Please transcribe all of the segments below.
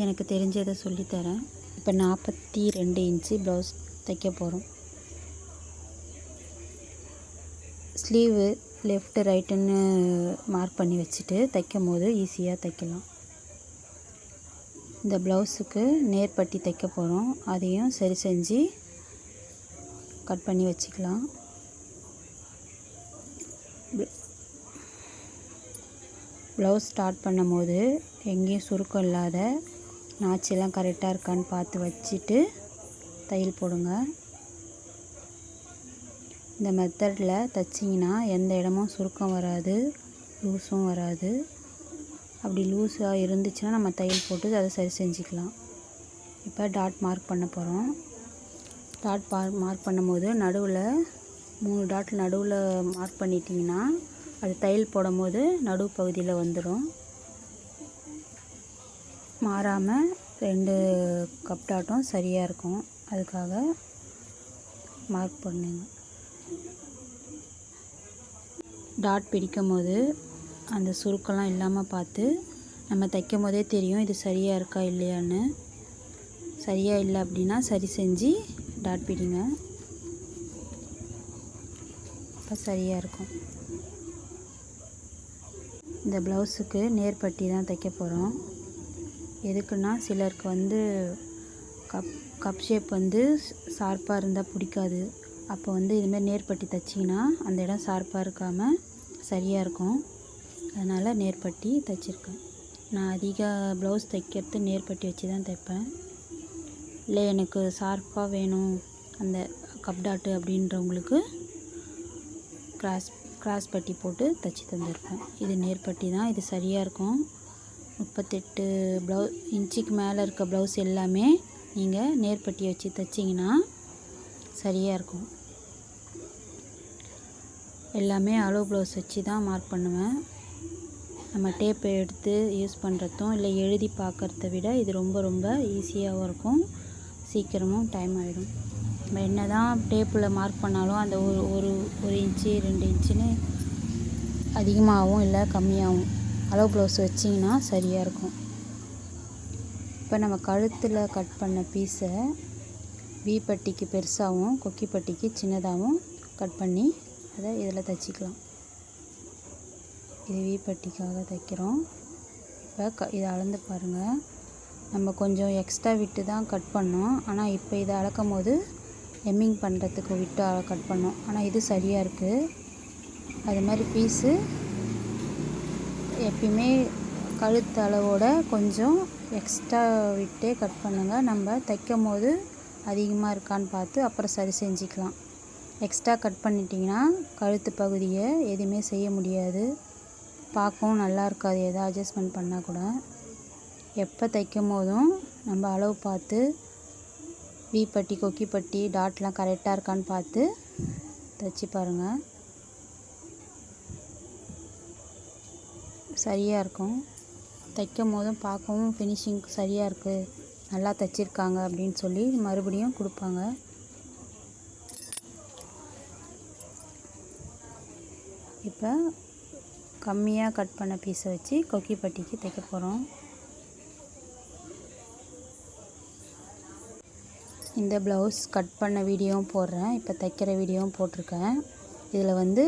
எனக்கு தெரிஞ்சதை சொல்லித்தரேன். இப்போ நாற்பத்தி ரெண்டு இன்ச்சு ப்ளவுஸ் தைக்க போகிறோம் ஸ்லீவு லெஃப்ட்டு ரைட்டுன்னு மார்க் பண்ணி வச்சுட்டு தைக்கும் போது ஈஸியாக தைக்கலாம். இந்த ப்ளவுஸுக்கு நேர்பட்டி தைக்க போகிறோம் அதையும் சரி செஞ்சு கட் பண்ணி வச்சுக்கலாம். ப்ளவுஸ் ஸ்டார்ட் பண்ணும்போது எங்கேயும் சுருக்கம் இல்லாத நாச்செல்லாம் கரெக்டாக இருக்கான்னு பார்த்து வச்சுட்டு தையல் போடுங்க. இந்த மெத்தடில் தைச்சிங்கன்னா எந்த இடமும் சுருக்கம் வராது லூஸும் வராது. அப்படி லூஸாக இருந்துச்சுன்னா நம்ம தையல் போட்டு அதை சரி செஞ்சுக்கலாம். இப்போ டாட் மார்க் பண்ண போகிறோம் டாட் மார்க் மார்க் பண்ணும்போது நடுவில் மூணு டாட் நடுவில் மார்க் பண்ணிட்டிங்கன்னா அது தையல் போடும்போது நடுவு பகுதியில் வந்துடும் மாறாமல் ரெண்டு கப் டாட்டும் சரியாக இருக்கும். அதுக்காக மார்க் பண்ணுங்க. டாட் பிடிக்கும் போது அந்த சுருக்கெல்லாம் இல்லாமல் பார்த்து நம்ம தைக்கும் போதே தெரியும் இது சரியாக இருக்கா இல்லையான்னு. சரியாக இல்லை அப்படின்னா சரி செஞ்சு டாட் பிடிங்க. அப்போ சரியாக இருக்கும். இந்த ப்ளவுஸுக்கு நேர்பட்டி தான் தைக்க போகிறோம் எதுக்குன்னா சிலருக்கு வந்து கப் கப் ஷேப் வந்து ஷார்ப்பாக இருந்தால் பிடிக்காது. அப்போ வந்து இதுமாரி நேர்பட்டி தைச்சிங்கன்னா அந்த இடம் ஷார்ப்பாக இருக்காமல் சரியாக இருக்கும். அதனால் நேர்பட்டி தைச்சிருக்கேன். நான் அதிக ப்ளவுஸ் தைக்கிறது நேர்பட்டி வச்சு தான் தைப்பேன். இல்லை எனக்கு ஷார்ப்பாக வேணும் அந்த கப் டாட்டு அப்படின்றவங்களுக்கு கிராஸ் கிராஸ் பட்டி போட்டு தைச்சி தந்திருப்பேன். இது நேர்பட்டி தான் இது சரியாக இருக்கும். முப்பத்தெட்டு ப்ளவு இன்ச்சுக்கு மேலே இருக்க ப்ளவுஸ் எல்லாமே நீங்கள் நேர்பட்டி வச்சு தைச்சிங்கன்னா சரியாக இருக்கும். எல்லாமே அளவு ப்ளவுஸ் வச்சு தான் மார்க் பண்ணுவேன். நம்ம டேப்பை எடுத்து யூஸ் பண்ணுறதும் இல்லை எழுதி பார்க்குறத விட இது ரொம்ப ரொம்ப ஈஸியாகவும் இருக்கும். சீக்கிரமும் டைம் ஆகிடும் நம்ம என்ன தான் டேப்பில் மார்க் பண்ணாலும் அந்த ஒரு ஒரு ஒரு இன்ச்சு ரெண்டு இன்ச்சுன்னு அதிகமாகவும் இல்லை கம்மியாகவும் அளவு ப்ளவுஸ் வச்சிங்கன்னா சரியாக இருக்கும். இப்போ நம்ம கழுத்தில் கட் பண்ண பீஸை பி பட்டிக்கு பெருசாகவும் கொக்கி பட்டிக்கு சின்னதாகவும் கட் பண்ணி அதை இதில் தைச்சிக்கலாம். இது வி பட்டிக்காக தைக்கிறோம். இப்போ க இதை அளந்து பாருங்கள் நம்ம கொஞ்சம் எக்ஸ்ட்ரா விட்டு தான் கட் பண்ணோம். ஆனால் இப்போ இதை அளக்கும் போது எம்மிங் பண்ணுறதுக்கு விட்டு கட் பண்ணோம். ஆனால் இது சரியாக இருக்குது அது மாதிரி பீஸு எப்பயுமே கழுத்து அளவோட கொஞ்சம் எக்ஸ்ட்ரா விட்டே கட் பண்ணுங்கள் நம்ம தைக்கும் போது அதிகமாக இருக்கான்னு பார்த்து அப்புறம் சரி செஞ்சுக்கலாம். எக்ஸ்ட்ரா கட் பண்ணிட்டிங்கன்னா கழுத்து பகுதியை எதுவுமே செய்ய முடியாது. பார்க்கவும் நல்லா இருக்காது. எதாவது அட்ஜஸ்ட்மெண்ட் பண்ணால் கூட. எப்போ தைக்கும் போதும் நம்ம அளவு பார்த்து வி பட்டி கொக்கி பட்டி டாட்லாம் கரெக்டாக இருக்கான்னு பார்த்து தைச்சி பாருங்கள் சரியாக இருக்கும் தைக்கும் போதும் பார்க்கவும் ஃபினிஷிங் சரியாக இருக்குது நல்லா தைச்சிருக்காங்க அப்படின்னு சொல்லி மறுபடியும் கொடுப்பாங்க. இப்போ கம்மியாக கட் பண்ண பீஸை வச்சு கொக்கி பட்டிக்கு தைக்க போகிறோம் இந்த ப்ளவுஸ் கட் பண்ண வீடியோவும் போடுறேன். இப்போ தைக்கிற வீடியோவும் போட்டிருக்கேன். இதில் வந்து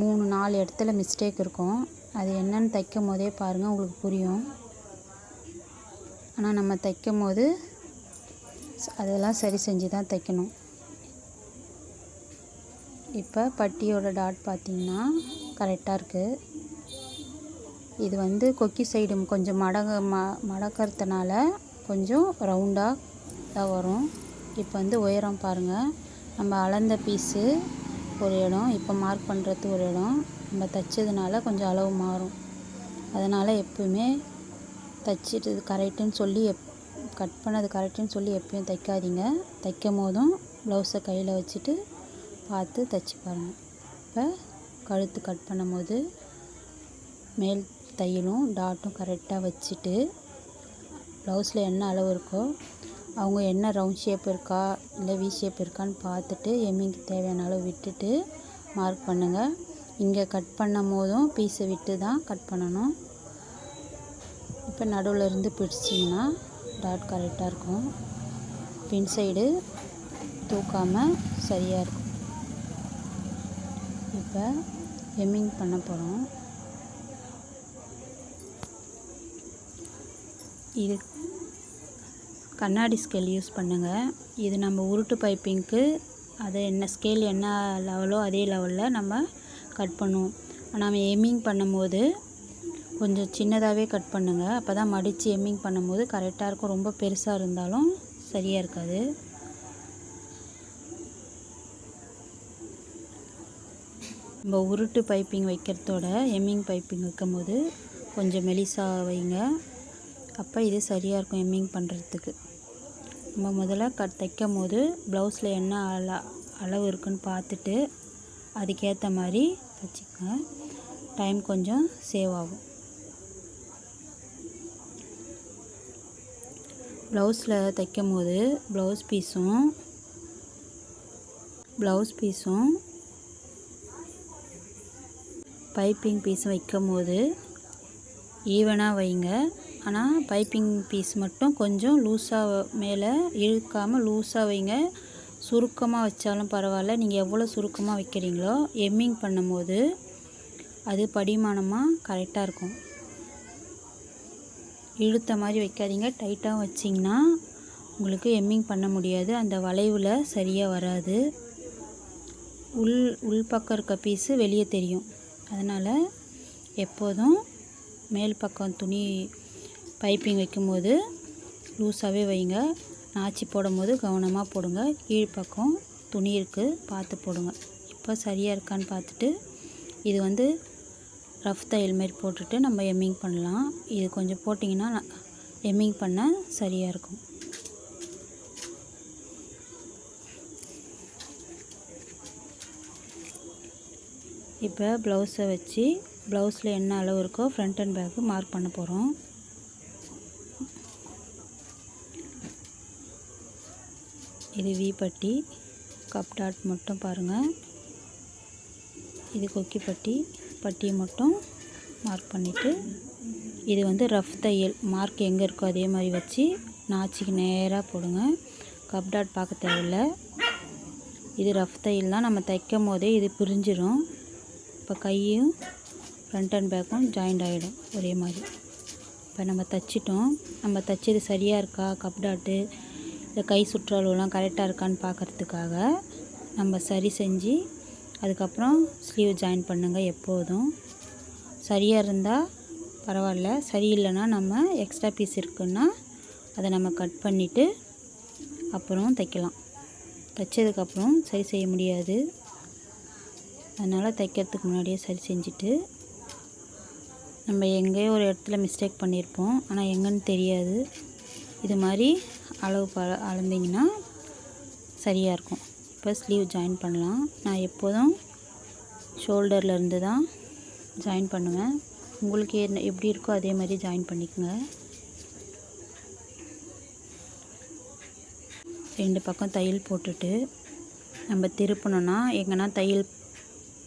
மூணு நாலு இடத்துல மிஸ்டேக் இருக்கும். அது என்னன்னு தைக்கும் போதே பாருங்கள் உங்களுக்கு புரியும். ஆனால் நம்ம தைக்கும் போது அதெல்லாம் சரி செஞ்சு தான் தைக்கணும். இப்போ பட்டியோட டாட் பார்த்திங்கன்னா கரெக்டாக இருக்குது இது வந்து கொக்கி சைடு கொஞ்சம் மடங்க ம மடக்கிறதுனால கொஞ்சம் ரவுண்டாக தான் வரும். இப்போ வந்து உயரம் பாருங்கள் நம்ம அளந்த பீஸு ஒரு இடம் இப்போ மார்க் பண்ணுறது ஒரு இடம் நம்ம தைச்சதுனால கொஞ்சம் அளவு மாறும். அதனால் எப்பவுமே தைச்சிட்டு கரெக்டுன்னு சொல்லி எப் கட் பண்ணது கரெக்டுன்னு சொல்லி எப்பயும் தைக்காதீங்க. தைக்கும் போதும் ப்ளவுஸை கையில் வச்சுட்டு பார்த்து தைச்சி பாருங்கள் இப்போ கழுத்து கட் பண்ணும்போது மேல் தையலும் டாட்டும் கரெக்டாக வச்சுட்டு ப்ளவுஸில் என்ன அளவு இருக்கோ அவங்க என்ன ரவுண்ட் ஷேப் இருக்கா இல்லை வி ஷேப் இருக்கான்னு பார்த்துட்டு எம்மிங்க்கு தேவையான அளவு விட்டுட்டு மார்க் பண்ணுங்கள் இங்கே கட் பண்ணும் போதும் பீஸை விட்டு தான் கட் பண்ணணும். இப்போ நடுவில் இருந்து பிடிச்சிங்கன்னா டாட் கரெக்டாக இருக்கும். பின் சைடு தூக்காமல் சரியாக இருக்கும். இப்போ எம்மிங் பண்ண போகிறோம் இது கண்ணாடி ஸ்கேல் யூஸ் பண்ணுங்கள் இது நம்ம உருட்டு பைப்பிங்க்கு அது என்ன ஸ்கேல் என்ன லெவலோ அதே லெவலில் நம்ம கட் பண்ணுவோம். நம்ம எம்மிங் பண்ணும்போது கொஞ்சம் சின்னதாகவே கட் பண்ணுங்கள் அப்போ தான் மடித்து எம்மிங் பண்ணும்போது கரெக்டாக இருக்கும். ரொம்ப பெருசாக இருந்தாலும் சரியாக இருக்காது. நம்ம உருட்டு பைப்பிங் வைக்கிறதோட எம்மிங் பைப்பிங் வைக்கும்போது கொஞ்சம் மெலிசாக வைங்க. அப்போ இது சரியாக இருக்கும் எம்மிங் பண்ணுறதுக்கு நம்ம முதல்ல கட் தைக்கும் போது ப்ளவுஸில் என்ன அள அளவு இருக்குன்னு பார்த்துட்டு அதுக்கேற்ற மாதிரி தைச்சிக்கங்க டைம் கொஞ்சம் சேவ் ஆகும். ப்ளவுஸில் தைக்கும் போது ப்ளவுஸ் பீஸும் ப்ளவுஸ் பீஸும் பைப்பிங் பீஸும் வைக்கும் போது ஈவனாக வைங்க. ஆனால் பைப்பிங் பீஸ் மட்டும் கொஞ்சம் லூஸாக மேலே இழுக்காமல் லூஸாக வைங்க. சுருக்கமாக வச்சாலும் பரவாயில்ல. நீங்கள் எவ்வளோ சுருக்கமாக வைக்கிறீங்களோ எம்மிங் பண்ணும்போது அது படிமானமாக கரெக்டாக இருக்கும். இழுத்த மாதிரி வைக்காதீங்க. டைட்டாக வச்சிங்கன்னா உங்களுக்கு எம்மிங் பண்ண முடியாது. அந்த வளைவில் சரியாக வராது. உள் உள் பக்கம் இருக்க பீஸு வெளியே தெரியும். அதனால் எப்போதும் மேல் பக்கம் துணி பைப்பிங் வைக்கும்போது லூஸாகவே வைங்க. நாச்சி போடும்போது கவனமாக போடுங்க. கீழ்ப்பக்கம் துணி இருக்குது பார்த்து போடுங்க. இப்போ சரியாக இருக்கான்னு பார்த்துட்டு இது வந்து ரஃப் தையல் மாரி போட்டுட்டு நம்ம எம்மிங் பண்ணலாம். இது கொஞ்சம் போட்டிங்கன்னா எம்மிங் பண்ண சரியாக இருக்கும். இப்போ ப்ளவுஸை வச்சு ப்ளவுஸில் என்ன அளவு இருக்கோ ஃப்ரண்ட் அண்ட் பேக்கு மார்க் பண்ண போகிறோம் இது வி பட்டி கப் டாட் மட்டும் பாருங்கள் இது கொக்கி பட்டி பட்டியை மட்டும் மார்க் பண்ணிவிட்டு இது வந்து ரஃப் தையல் மார்க் எங்கே இருக்கோ அதே மாதிரி வச்சு நாச்சிக்கு நேராக போடுங்க. கப் டாட் பார்க்க தேவையில்ல. இது ரஃப் தையல் தான். நம்ம தைக்கும் போதே இது பிரிஞ்சிடும் இப்போ கையும் ஃப்ரண்ட் அண்ட் பேக்கும் ஜாயிண்ட் ஆகிடும் ஒரே மாதிரி. இப்போ நம்ம தைச்சிட்டோம். நம்ம தைச்சது சரியாக இருக்கா? கப் டாட்டு இந்த கை சுற்றளவுலாம் கரெக்டாக இருக்கான்னு பார்க்குறதுக்காக நம்ம சரி செஞ்சு அதுக்கப்புறம் ஸ்லீவ் ஜாயின் பண்ணுங்கள் எப்போதும். சரியாக இருந்தால் பரவாயில்ல. சரியில்லைன்னா நம்ம எக்ஸ்ட்ரா பீஸ் இருக்குன்னா அதை நம்ம கட் பண்ணிவிட்டு அப்புறம் தைக்கலாம். தைச்சதுக்கப்புறம் சரி செய்ய முடியாது. அதனால் தைக்கிறதுக்கு முன்னாடியே சரி செஞ்சுட்டு நம்ம எங்கேயோ ஒரு இடத்துல மிஸ்டேக் பண்ணியிருப்போம். ஆனால் எங்கன்னு தெரியாது. இது மாதிரி அளவு ப அளந்திங்கன்னா சரியாக இருக்கும். இப்போ ஸ்லீவ் ஜாயின் பண்ணலாம். நான் எப்போதும் ஷோல்டர்லேருந்து தான் ஜாயின் பண்ணுவேன். உங்களுக்கு என்ன எப்படி இருக்கோ அதே மாதிரி ஜாயின் பண்ணிக்கோங்க. ரெண்டு பக்கம் தையல் போட்டுட்டு நம்ம திருப்பணும்னா எங்கன்னா தையல்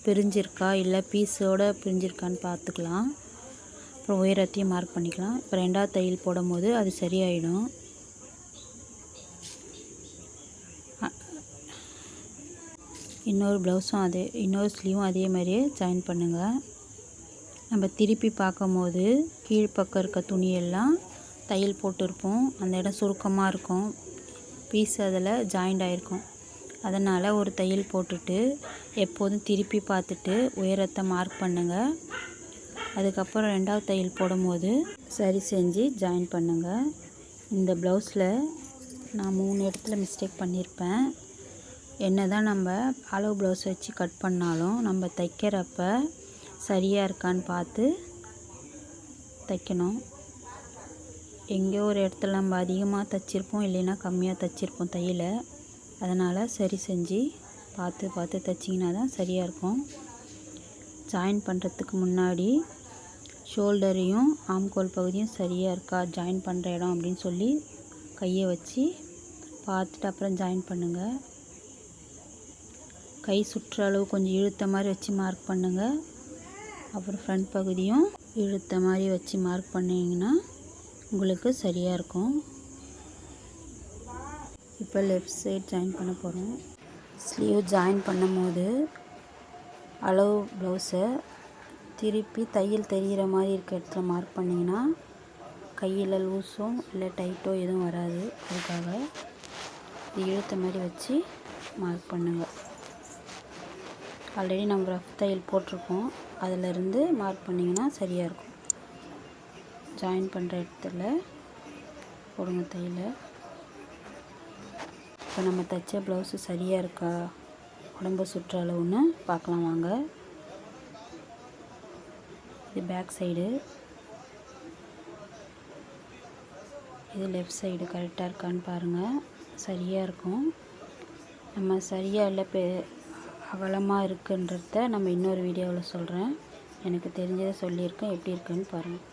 பிரிஞ்சிருக்கா இல்லை பீஸோடு பிரிஞ்சிருக்கான்னு பார்த்துக்கலாம். அப்புறம் உயரத்தையும் மார்க் பண்ணிக்கலாம். இப்போ ரெண்டாவது தையல் போடும்போது அது சரியாயிடும். இன்னொரு ப்ளவுஸும் அதே இன்னொரு ஸ்லீவும் அதே மாதிரியே ஜாயின் பண்ணுங்கள் நம்ம திருப்பி பார்க்கும்போது கீழ்ப்பக்கம் இருக்க துணியெல்லாம் தையல் போட்டிருப்போம். அந்த இடம் சுருக்கமாக இருக்கும். பீஸ் அதில் ஜாயிண்ட் ஆகிருக்கும் அதனால் ஒரு தையல் போட்டுட்டு எப்போதும் திருப்பி பார்த்துட்டு உயரத்தை மார்க் பண்ணுங்கள் அதுக்கப்புறம் ரெண்டாவது தையல் போடும்போது சரி செஞ்சு ஜாயின் பண்ணுங்கள் இந்த ப்ளவுஸில் நான் மூணு இடத்துல மிஸ்டேக் பண்ணியிருப்பேன் என்ன தான் நம்ம அளவு ப்ளவுஸ் வச்சு கட் பண்ணாலும் நம்ம தைக்கிறப்ப சரியாக இருக்கான்னு பார்த்து தைக்கணும். எங்கேயோ ஒரு இடத்துல நம்ம அதிகமாக தைச்சிருப்போம் இல்லைன்னா கம்மியாக தைச்சிருப்போம் தையலை. அதனால் சரி செஞ்சு பார்த்து பார்த்து தைச்சிங்கன்னா தான் சரியாக இருக்கும். ஜாயின் பண்ணுறதுக்கு முன்னாடி ஷோல்டரையும் ஆம்கோல் பகுதியும் சரியாக இருக்கா? ஜாயின் பண்ணுற இடம் அப்படின்னு சொல்லி கையை வச்சு பார்த்துட்டு அப்புறம் ஜாயின் பண்ணுங்கள் கை சுற்ற அளவு கொஞ்சம் இழுத்த மாதிரி வச்சு மார்க் பண்ணுங்கள் அப்புறம் ஃப்ரண்ட் பகுதியும் இழுத்த மாதிரி வச்சு மார்க் பண்ணிங்கன்னா உங்களுக்கு சரியாக இருக்கும். இப்போ லெஃப்ட் சைட் ஜாயின் பண்ண போகிறோம் ஸ்லீவ் ஜாயின் பண்ணும்போது அளவு ப்ளவுஸை திருப்பி தையல் தெரிகிற மாதிரி இருக்க இடத்துல மார்க் பண்ணிங்கன்னா கையில் லூஸும் இல்லை டைட்டோ எதுவும் வராது. அதுக்காக இது இழுத்த மாதிரி வச்சு மார்க் பண்ணுங்கள் ஆல்ரெடி நம்ம ரஃப் தையல் போட்டிருக்கோம். அதிலிருந்து மார்க் பண்ணிங்கன்னா சரியாக இருக்கும். ஜாயின் பண்ணுற இடத்துல போடுங்க தையலை. இப்போ நம்ம தைச்ச ப்ளவுஸு சரியாக இருக்கா? உடம்பு சுற்ற அளவுன்னு பார்க்கலாம் வாங்க. இது பேக் சைடு. இது லெஃப்ட் சைடு கரெக்டாக இருக்கான்னு பாருங்கள் சரியாக இருக்கும். நம்ம சரியாக இல்லை பெ அகலமாக இருக்குன்றத நம்ம இன்னொரு வீடியோவில் சொல்கிறேன் எனக்கு தெரிஞ்சதை சொல்லியிருக்கேன். எப்படி இருக்குன்னு பாருங்கள்